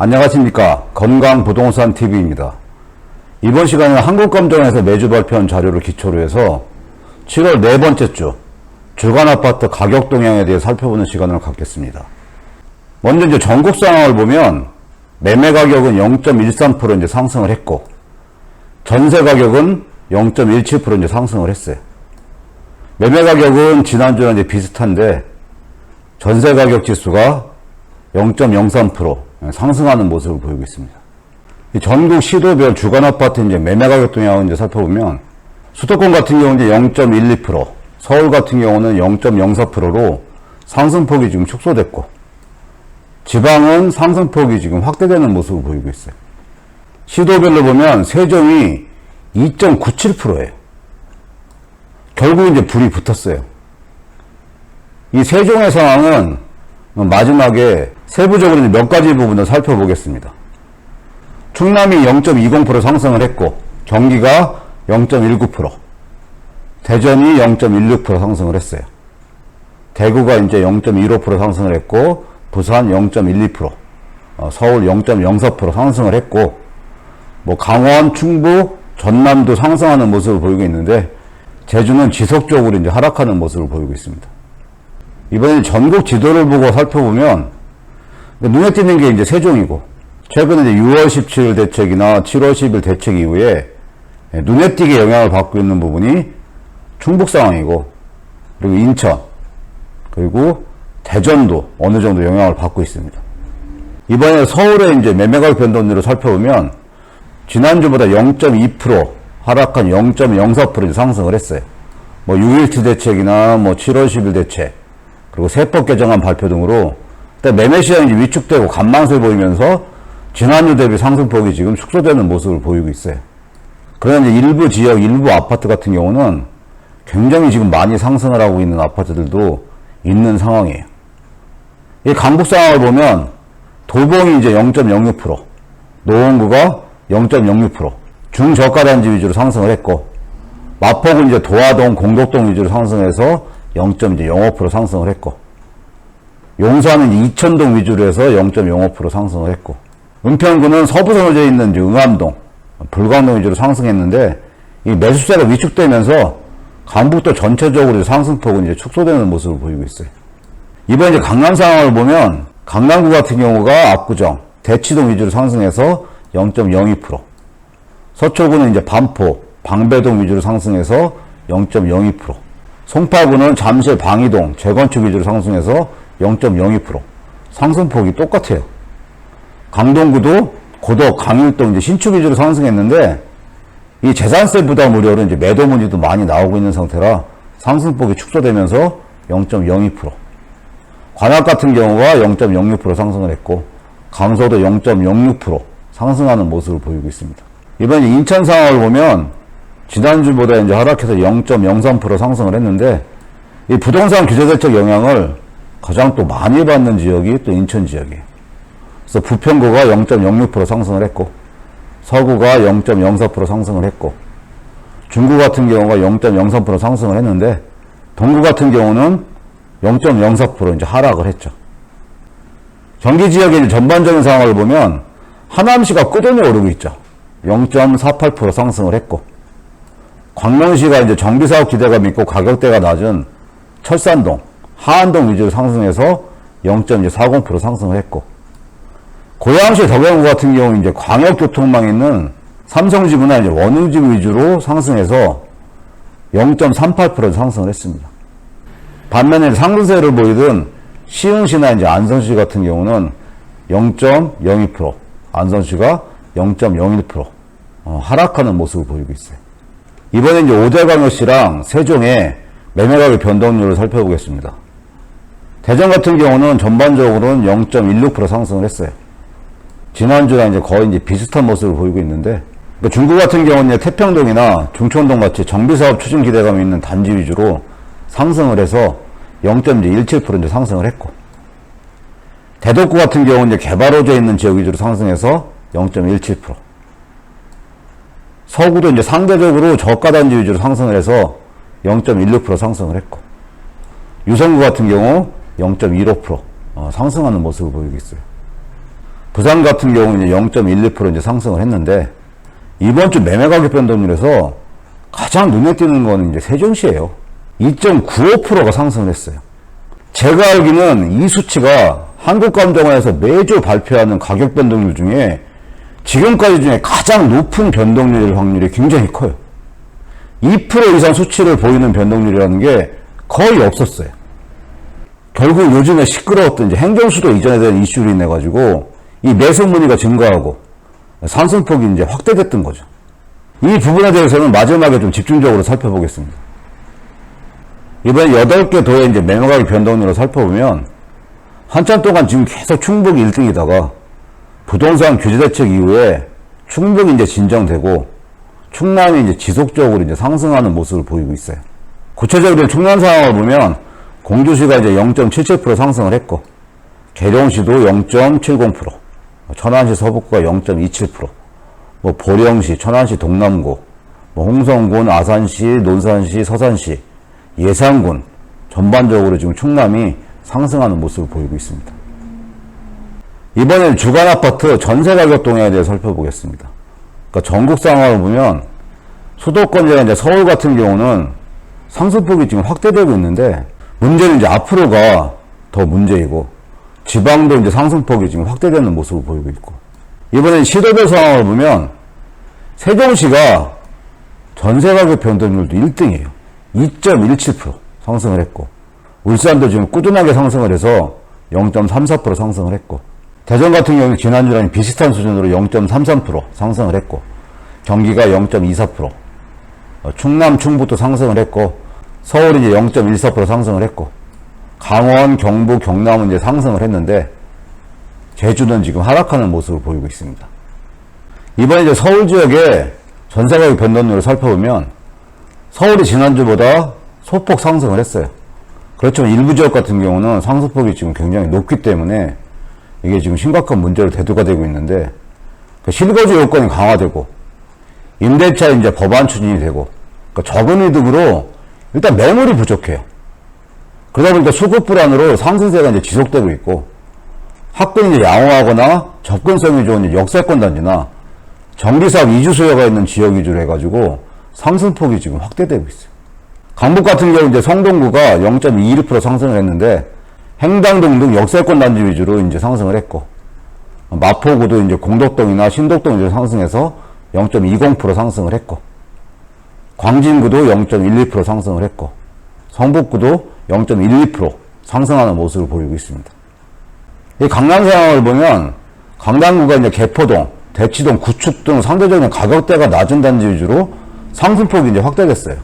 안녕하십니까. 건강부동산 TV입니다. 이번 시간에는 한국감정에서 매주 발표한 자료를 기초로 해서 7월 네 번째 주 주간 아파트 가격 동향에 대해 살펴보는 시간을 갖겠습니다. 먼저 이제 전국 상황을 보면 매매 가격은 0.13% 이제 상승을 했고 전세 가격은 0.17% 이제 상승을 했어요. 매매 가격은 지난주랑 이제 비슷한데 전세 가격 지수가 0.03% 상승하는 모습을 보이고 있습니다. 이 전국 시도별 주간 아파트 이제 매매 가격 동향을 이제 살펴보면 수도권 같은 경우는 이제 0.12%, 서울 같은 경우는 0.04%로 상승폭이 지금 축소됐고 지방은 상승폭이 지금 확대되는 모습을 보이고 있어요. 시도별로 보면 세종이 2.97%예요. 결국 이제 불이 붙었어요. 이 세종의 상황은 마지막에 세부적으로 몇 가지 부분을 살펴보겠습니다. 충남이 0.20% 상승을 했고 경기가 0.19%, 대전이 0.16% 상승을 했어요. 대구가 이제 0.15% 상승을 했고 부산 0.12%, 어, 서울 0.04% 상승을 했고 뭐 강원, 충북, 전남도 상승하는 모습을 보이고 있는데 제주는 지속적으로 이제 하락하는 모습을 보이고 있습니다. 이번에 전국 지도를 보고 살펴보면 눈에 띄는 게 이제 세종이고 최근에 이제 6월 17일 대책이나 7월 10일 대책 이후에 눈에 띄게 영향을 받고 있는 부분이 충북 상황이고 그리고 인천 그리고 대전도 어느 정도 영향을 받고 있습니다. 이번에 서울의 이제 매매가격 변동률을 살펴보면 지난주보다 0.2% 하락한 0.04% 상승을 했어요. 뭐 6.17 대책이나 뭐 7월 10일 대책 그리고 세법 개정안 발표 등으로 일단 매매 시장이 위축되고 간망세 보이면서 지난주 대비 상승폭이 지금 축소되는 모습을 보이고 있어요. 그러나 일부 지역, 일부 아파트 같은 경우는 굉장히 지금 많이 상승을 하고 있는 아파트들도 있는 상황이에요. 이 강북 상황을 보면 도봉이 이제 0.06%, 노원구가 0.06%, 중저가 단지 위주로 상승을 했고, 마포구 이제 도화동, 공덕동 위주로 상승해서 0.05% 상승을 했고, 용산은 이천동 위주로 해서 0.05% 상승을 했고, 은평구는 서부선호제에 있는 응암동, 불광동 위주로 상승했는데, 이 매수세가 위축되면서 강북도 전체적으로 상승폭은 이제 축소되는 모습을 보이고 있어요. 이번 이제 강남 상황을 보면 강남구 같은 경우가 압구정, 대치동 위주로 상승해서 0.02%, 서초구는 이제 반포, 방배동 위주로 상승해서 0.02%, 송파구는 잠실 방이동, 재건축 위주로 상승해서 0.02%, 상승폭이 똑같아요. 강동구도 고덕, 강일동 이제 신축 위주로 상승했는데 이 재산세 부담 우려로 이제 매도 문의도 많이 나오고 있는 상태라 상승폭이 축소되면서 0.02%. 관악 같은 경우가 0.06% 상승을 했고 강서도 0.06% 상승하는 모습을 보이고 있습니다. 이번 인천 상황을 보면 지난주보다 이제 하락해서 0.03% 상승을 했는데 이 부동산 규제 대책 영향을 가장 또 많이 받는 지역이 또 인천 지역이에요. 그래서 부평구가 0.06% 상승을 했고 서구가 0.04% 상승을 했고 중구 같은 경우가 0.03% 상승을 했는데 동구 같은 경우는 0.04% 이제 하락을 했죠. 경기 지역의 전반적인 상황을 보면 하남시가 꾸준히 오르고 있죠. 0.48% 상승을 했고 광명시가 이제 정비사업 기대감 있고 가격대가 낮은 철산동, 하안동 위주로 상승해서 0.40% 상승을 했고 고양시 덕양구 같은 경우 이제 광역교통망 있는 삼성지구나 이제 원흥지구 위주로 상승해서 0.38% 상승을 했습니다. 반면에 상승세를 보이던 시흥시나 이제 안성시 같은 경우는 0.02%, 안성시가 0.01% 어, 하락하는 모습을 보이고 있어요. 이번에 이제 오대광역시랑 세종의 매매가격 변동률을 살펴보겠습니다. 대전 같은 경우는 전반적으로는 0.16% 상승을 했어요. 지난주랑 이제 거의 이제 비슷한 모습을 보이고 있는데, 그러니까 중구 같은 경우는 태평동이나 중촌동 같이 정비사업 추진 기대감이 있는 단지 위주로 상승을 해서 0.17% 이제 상승을 했고, 대덕구 같은 경우는 이제 개발호재에 있는 지역 위주로 상승해서 0.17%. 서구도 이제 상대적으로 저가 단지 위주로 상승을 해서 0.16% 상승을 했고, 유성구 같은 경우 0.15% 어, 상승하는 모습을 보이고 있어요. 부산 같은 경우는 이제 0.12% 이제 상승을 했는데 이번 주 매매 가격 변동률에서 가장 눈에 띄는 거는 이제 세종시예요. 2.95%가 상승을 했어요. 제가 알기는 이 수치가 한국감정원에서 매주 발표하는 가격 변동률 중에 지금까지 중에 가장 높은 변동률 확률이 굉장히 커요. 2% 이상 수치를 보이는 변동률이라는 게 거의 없었어요. 결국 요즘에 시끄러웠던 이제 행정수도 이전에 대한 이슈로 인해 가지고 이 매수 문의가 증가하고 상승폭이 이제 확대됐던 거죠. 이 부분에 대해서는 마지막에 좀 집중적으로 살펴보겠습니다. 이번에 8개 도의 이제 매매가격 변동률을 살펴보면 한참 동안 지금 계속 충북이 1등이다가 부동산 규제 대책 이후에 충북이 이제 진정되고 충남이 이제 지속적으로 이제 상승하는 모습을 보이고 있어요. 구체적으로 충남 상황을 보면 공주시가 이제 0.77% 상승을 했고 계룡시도 0.70%, 천안시 서북구가 0.27%, 뭐 보령시, 천안시 동남구, 뭐 홍성군, 아산시, 논산시, 서산시, 예산군 전반적으로 지금 충남이 상승하는 모습을 보이고 있습니다. 이번엔 주간 아파트 전세 가격 동향에 대해 살펴보겠습니다. 그러니까 전국 상황을 보면 수도권이나 이제 서울 같은 경우는 상승폭이 지금 확대되고 있는데 문제는 이제 앞으로가 더 문제이고 지방도 이제 상승폭이 지금 확대되는 모습을 보이고 있고 이번엔 시도별 상황을 보면 세종시가 전세 가격 변동률도 1등이에요. 2.17% 상승을 했고 울산도 지금 꾸준하게 상승을 해서 0.34% 상승을 했고 대전 같은 경우는 지난주랑 비슷한 수준으로 0.33% 상승을 했고 경기가 0.24% 어, 충남, 충북도 상승을 했고 서울이 이제 0.14% 상승을 했고 강원, 경북, 경남은 이제 상승을 했는데 제주는 지금 하락하는 모습을 보이고 있습니다. 이번에 이제 서울 지역의 전세 가격 변동률을 살펴보면 서울이 지난주보다 소폭 상승을 했어요. 그렇지만 일부 지역 같은 경우는 상승폭이 지금 굉장히 높기 때문에 이게 지금 심각한 문제로 대두가 되고 있는데 그 실거주 요건이 강화되고 임대차 이제 법안 추진이 되고 그러니까 적은 이득으로 일단 매물이 부족해요. 그러다 보니까 수급 불안으로 상승세가 이제 지속되고 있고 학군이 이제 양호하거나 접근성이 좋은 역세권 단지나 정비사업 이주 수요가 있는 지역 위주로 해가지고 상승폭이 지금 확대되고 있어요. 강북 같은 경우 이제 성동구가 0.21% 상승을 했는데 행당동 등 역세권 단지 위주로 이제 상승을 했고 마포구도 이제 공덕동이나 신덕동 이제 상승해서 0.20% 상승을 했고 광진구도 0.12% 상승을 했고 성북구도 0.12% 상승하는 모습을 보이고 있습니다. 이 강남 상황을 보면 강남구가 이제 개포동, 대치동, 구축 등 상대적인 가격대가 낮은 단지 위주로 상승폭이 이제 확대됐어요.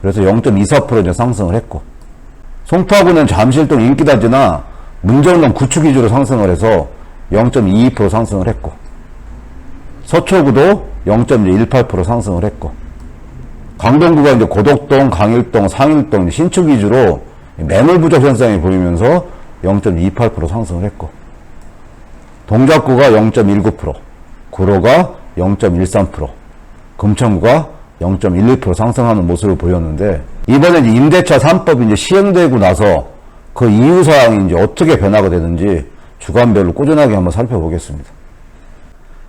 그래서 0.24% 이제 상승을 했고 송파구는 잠실동 인기단지나 문정동 구축 위주로 상승을 해서 0.22% 상승을 했고 서초구도 0.18% 상승을 했고 강동구가 이제 고덕동, 강일동, 상일동, 신축 위주로 매물 부족 현상이 보이면서 0.28% 상승을 했고 동작구가 0.19%, 구로가 0.13%, 금천구가 0.11% 상승하는 모습을 보였는데 이번에 이제 임대차 3법이 이제 시행되고 나서 그 이후 사항이 이제 어떻게 변화가 되는지 주간별로 꾸준하게 한번 살펴보겠습니다.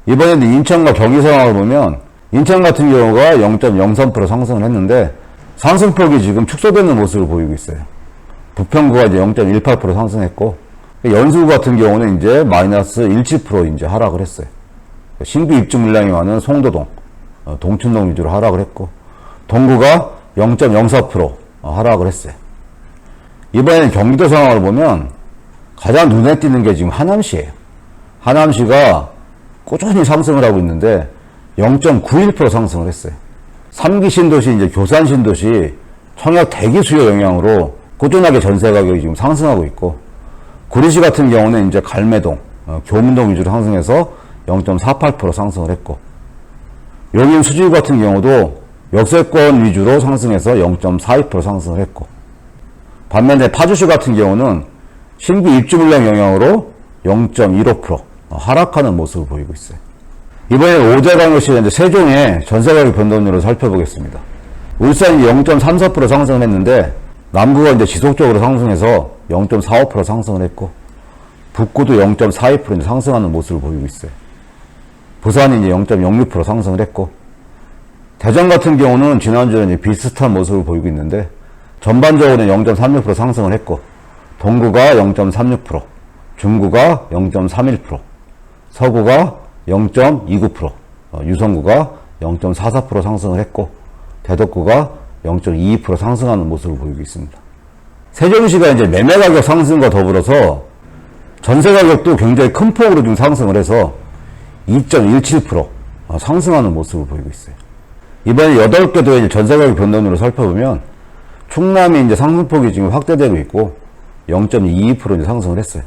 이번에는 인천과 경기 상황을 보면 인천 같은 경우가 0.03% 상승을 했는데 상승폭이 지금 축소되는 모습을 보이고 있어요. 부평구가 이제 0.18% 상승했고 연수 같은 경우는 이제 마이너스 17% 이제 하락을 했어요. 신규 입주 물량이 많은 송도동, 어, 동춘동 위주로 하락을 했고 동구가 0.04% 하락을 했어요. 이번에는 경기도 상황을 보면 가장 눈에 띄는 게 지금 하남시예요. 하남시가 꾸준히 상승을 하고 있는데 0.91% 상승을 했어요. 3기 신도시 이제 교산 신도시 청약 대기 수요 영향으로 꾸준하게 전세 가격이 지금 상승하고 있고 구리시 같은 경우는 이제 갈매동, 어, 교문동 위주로 상승해서 0.48% 상승을 했고 용인 수지구 같은 경우도 역세권 위주로 상승해서 0.42% 상승을 했고 반면에 파주시 같은 경우는 신규 입주 물량 영향으로 0.15% 하락하는 모습을 보이고 있어요. 이번에 오대강역시 이제 세종의 전세가격 변동률을 살펴보겠습니다. 울산이 0.34% 상승을 했는데 남구가 이제 지속적으로 상승해서 0.45% 상승을 했고 북구도 0.42% 이제 상승하는 모습을 보이고 있어요. 부산이 이제 0.06% 상승을 했고, 대전 같은 경우는 지난주에 비슷한 모습을 보이고 있는데, 전반적으로는 0.36% 상승을 했고, 동구가 0.36%, 중구가 0.31%, 서구가 0.29%, 어, 유성구가 0.44% 상승을 했고, 대덕구가 0.22% 상승하는 모습을 보이고 있습니다. 세종시가 이제 매매 가격 상승과 더불어서 전세 가격도 굉장히 큰 폭으로 좀 상승을 해서 2.17% 어, 상승하는 모습을 보이고 있어요. 이번에 8개 도의 전세 가격 변동으로 살펴보면 충남이 이제 상승폭이 지금 확대되고 있고 0.22% 이제 상승을 했어요.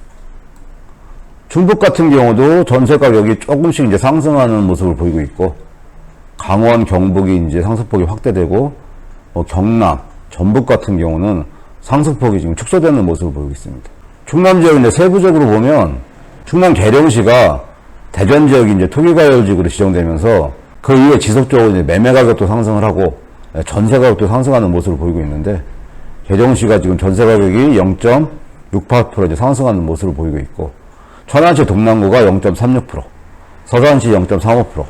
중북 같은 경우도 전세 가격이 조금씩 이제 상승하는 모습을 보이고 있고 강원, 경북이 이제 상승폭이 확대되고 뭐 경남, 전북 같은 경우는 상승폭이 지금 축소되는 모습을 보이고 있습니다. 충남 지역 이제 세부적으로 보면 충남 계령시가 대전 지역이 이제 토기가열지구로 지정되면서 그 이후에 지속적으로 이제 매매 가격도 상승을 하고 전세 가격도 상승하는 모습을 보이고 있는데 계령시가 지금 전세 가격이 0.68% 이제 상승하는 모습을 보이고 있고 천안시 동남구가 0.36%, 서산시 0.35%,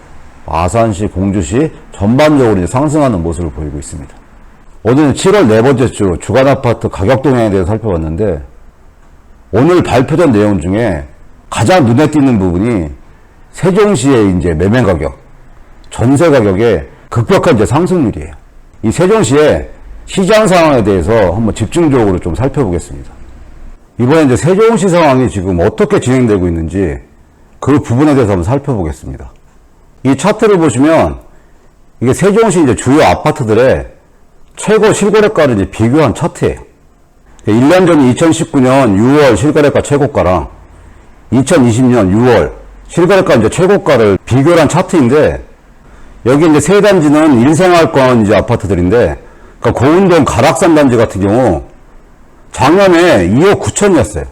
아산시, 공주시 전반적으로 상승하는 모습을 보이고 있습니다. 오늘은 7월 네 번째 주 주간 아파트 가격 동향에 대해서 살펴봤는데 오늘 발표된 내용 중에 가장 눈에 띄는 부분이 세종시의 이제 매매 가격, 전세 가격의 급격한 이제 상승률이에요. 이 세종시의 시장 상황에 대해서 한번 집중적으로 좀 살펴보겠습니다. 이번에 이제 세종시 상황이 지금 어떻게 진행되고 있는지 그 부분에 대해서 한번 살펴보겠습니다. 이 차트를 보시면 이게 세종시 이제 주요 아파트들의 최고 실거래가를 이제 비교한 차트예요. 1년 전 2019년 6월 실거래가 최고가랑 2020년 6월 실거래가 이제 최고가를 비교한 차트인데 여기 이제 세 단지는 일생활권 이제 아파트들인데 그러니까 고운동 가락산 단지 같은 경우 작년에 2억 9천이었어요.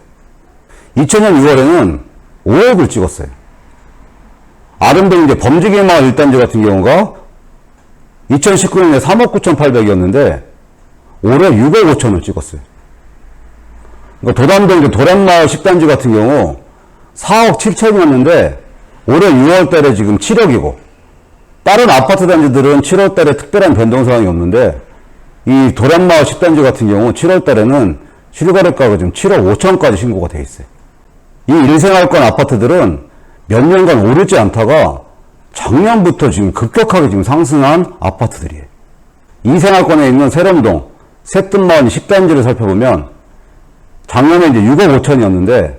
2000년 6월에는 5억을 찍었어요. 아름동 이제 범지기 마을 1단지 같은 경우가 2019년에 3억 9,800이었는데 올해 6억 5천을 찍었어요. 그러니까 도담동 이제 도란마을 10단지 같은 경우 4억 7천이었는데 올해 6월 달에 지금 7억이고 다른 아파트 단지들은 7월 달에 특별한 변동 사항이 없는데 이 도란마을 10단지 같은 경우 7월 달에는 실거래가가 지금 7억 5천까지 신고가 돼 있어요. 이 일생활권 아파트들은 몇 년간 오르지 않다가 작년부터 지금 급격하게 지금 상승한 아파트들이에요. 이생활권에 있는 세롬동, 새뜸마을 10단지를 살펴보면 작년에 이제 6억 5천이었는데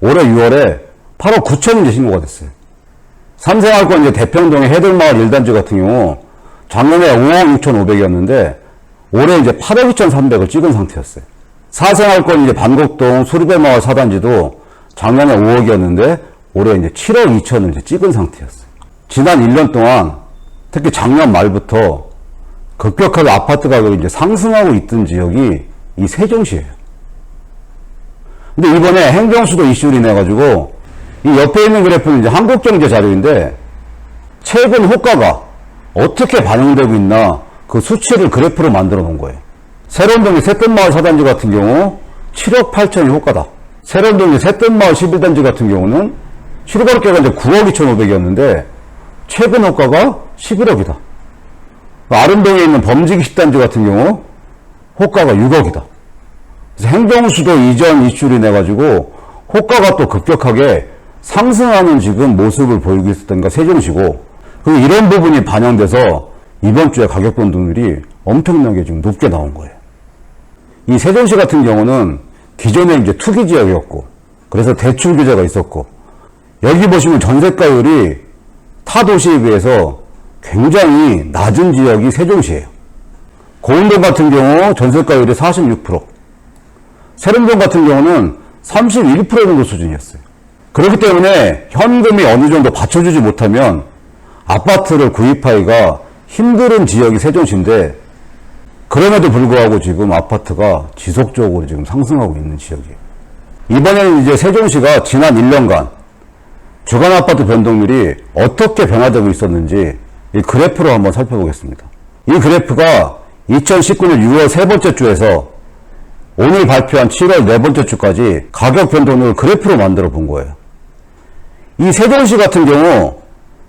올해 6월에 8억 9천이 이제 신고가 됐어요. 삼생활권 이제 대평동의 해들마을 1단지 같은 경우 작년에 5억 6천 5백이었는데 올해 이제 8억 2천 3백을 찍은 상태였어요. 사생활권 이제 반곡동 수리배마을 4단지도 작년에 5억이었는데 올해 이제 7억 2천을 이제 찍은 상태였어요. 지난 1년 동안 특히 작년 말부터 급격하게 아파트 가격이 이제 상승하고 있던 지역이 이 세종시예요. 근데 이번에 행정수도 이슈를 인해 가지고 이 옆에 있는 그래프는 이제 한국경제 자료인데 최근 호가가 어떻게 반영되고 있나 그 수치를 그래프로 만들어 놓은 거예요. 새로운동의 새뜸마을 4단지 같은 경우 7억 8천이 호가다. 새로운동의 새뜸마을 11단지 같은 경우는 실거래가가 이제 9억 2,500이었는데 최근 호가가 11억이다. 아름동에 있는 범지기 10단지 같은 경우 호가가 6억이다. 그래서 행정수도 이전 이슈를 인해 가지고 호가가 또 급격하게 상승하는 지금 모습을 보이고 있었던가 세종시고 그리고 이런 부분이 반영돼서 이번 주에 가격 변동률이 엄청나게 지금 높게 나온 거예요. 이 세종시 같은 경우는 기존에 이제 투기 지역이었고 그래서 대출 규제가 있었고 여기 보시면 전세가율이 타 도시에 비해서 굉장히 낮은 지역이 세종시예요. 고운동 같은 경우 전세가율이 46%, 세름동 같은 경우는 31% 정도 수준이었어요. 그렇기 때문에 현금이 어느 정도 받쳐주지 못하면 아파트를 구입하기가 힘든 지역이 세종시인데 그럼에도 불구하고 지금 아파트가 지속적으로 지금 상승하고 있는 지역이에요. 이번에는 이제 세종시가 지난 1년간 주간 아파트 변동률이 어떻게 변화되고 있었는지 이 그래프로 한번 살펴보겠습니다. 이 그래프가 2019년 6월 세 번째 주에서 오늘 발표한 7월 네 번째 주까지 가격 변동률 그래프로 만들어 본 거예요. 이 세종시 같은 경우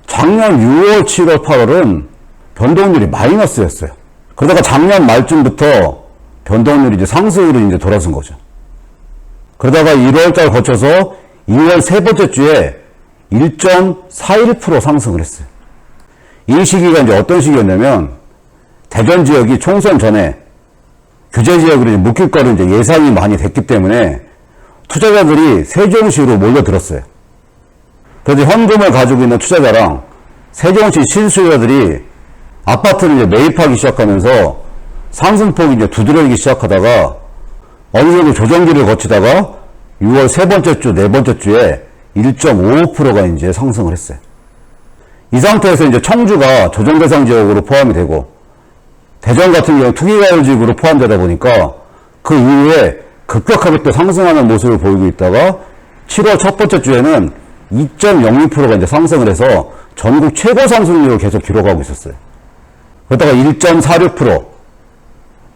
작년 6월, 7월, 8월은 변동률이 마이너스였어요. 그러다가 작년 말쯤부터 변동률이 이제 상승으로 이제 돌아선 거죠. 그러다가 1월달 거쳐서 2월 세 번째 주에 1.41% 상승을 했어요. 이 시기가 이제 어떤 시기였냐면 대전 지역이 총선 전에 규제 지역으로 묶일 거를 이제 예상이 많이 됐기 때문에 투자자들이 세종시로 몰려들었어요. 그래서 현금을 가지고 있는 투자자랑 세종시 실수요자들이 아파트를 이제 매입하기 시작하면서 상승폭이 이제 두드러지기 시작하다가 어느 정도 조정기를 거치다가 6월 세 번째 주, 네 번째 주에 1.55%가 이제 상승을 했어요. 이 상태에서 이제 청주가 조정 대상 지역으로 포함이 되고 대전 같은 경우 투기가율지구로 포함되다 보니까 그 이후에 급격하게 또 상승하는 모습을 보이고 있다가 7월 첫 번째 주에는 2.06%가 이제 상승을 해서 전국 최고 상승률을 계속 기록하고 있었어요. 그러다가 1.46%,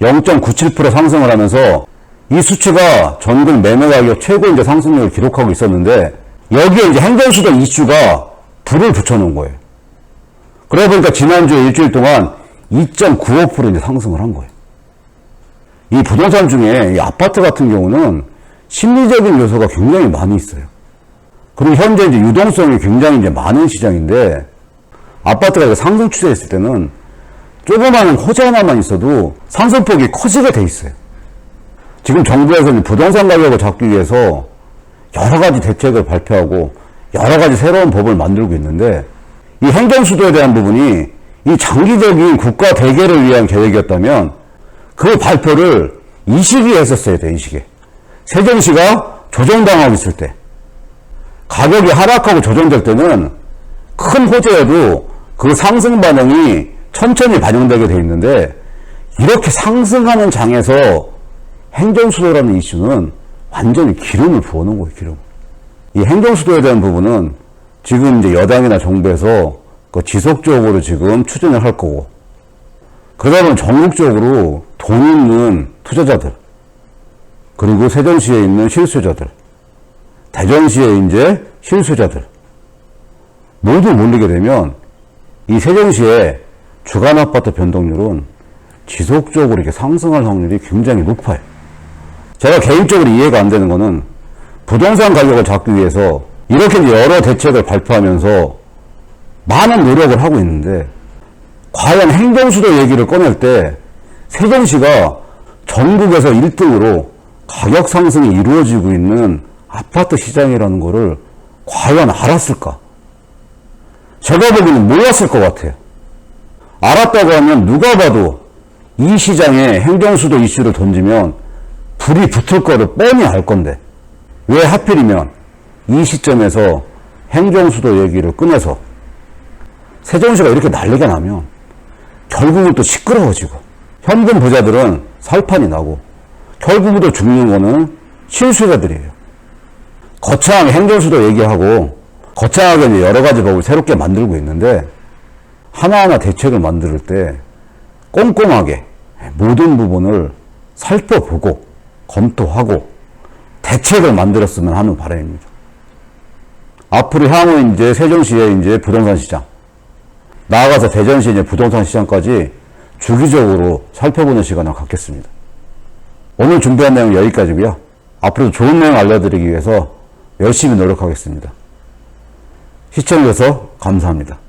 0.97% 상승을 하면서 이 수치가 전국 매매 가격 최고 이제 상승률을 기록하고 있었는데 여기에 이제 행정수도 이슈가 불을 붙여놓은 거예요. 그러다 보니까 지난주에 일주일 동안 2.95% 이제 상승을 한 거예요. 이 부동산 중에 이 아파트 같은 경우는 심리적인 요소가 굉장히 많이 있어요. 그리고 현재 이제 유동성이 굉장히 이제 많은 시장인데 아파트가 상승 추세했을 때는 조그마한 호재 하나만 있어도 상승폭이 커지게 돼 있어요. 지금 정부에서 이제 부동산 가격을 잡기 위해서 여러 가지 대책을 발표하고 여러 가지 새로운 법을 만들고 있는데 이 행정 수도에 대한 부분이 이 장기적인 국가 대계를 위한 계획이었다면 그 발표를 이 시기에 했었어야 돼, 이 시기에. 세종시가 조정당하고 있을 때. 가격이 하락하고 조정될 때는 큰 호재여도 그 상승 반응이 천천히 반영되게 돼 있는데 이렇게 상승하는 장에서 행정수도라는 이슈는 완전히 기름을 부어놓은 거예요, 기름. 이 행정수도에 대한 부분은 지금 이제 여당이나 정부에서 그 지속적으로 지금 추진을 할 거고, 그러다 보면 전국적으로 돈 있는 투자자들, 그리고 세종시에 있는 실수요자들, 대전시에 이제 실수요자들, 모두 몰리게 되면 이 세종시의 주간 아파트 변동률은 지속적으로 이렇게 상승할 확률이 굉장히 높아요. 제가 개인적으로 이해가 안 되는 거는 부동산 가격을 잡기 위해서 이렇게 여러 대책을 발표하면서 많은 노력을 하고 있는데 과연 행정수도 얘기를 꺼낼 때 세종시가 전국에서 1등으로 가격 상승이 이루어지고 있는 아파트 시장이라는 거를 과연 알았을까? 제가 보기에는 몰랐을 것 같아요. 알았다고 하면 누가 봐도 이 시장에 행정수도 이슈를 던지면 불이 붙을 거를 뻔히 알 건데 왜 하필이면 이 시점에서 행정수도 얘기를 꺼내서 세종시가 이렇게 난리가 나면 결국은 또 시끄러워지고 현금 부자들은 살판이 나고 결국은 또 죽는 거는 실수자들이에요. 거창하게 행정수도 얘기하고 거창하게 여러 가지 법을 새롭게 만들고 있는데 하나하나 대책을 만들 때 꼼꼼하게 모든 부분을 살펴보고 검토하고 대책을 만들었으면 하는 바람입니다. 앞으로 향후 이제 세종시의 이제 부동산 시장, 나아가서 대전시 이제 부동산 시장까지 주기적으로 살펴보는 시간을 갖겠습니다. 오늘 준비한 내용 여기까지고요. 앞으로도 좋은 내용 알려드리기 위해서 열심히 노력하겠습니다. 시청해주셔서 감사합니다.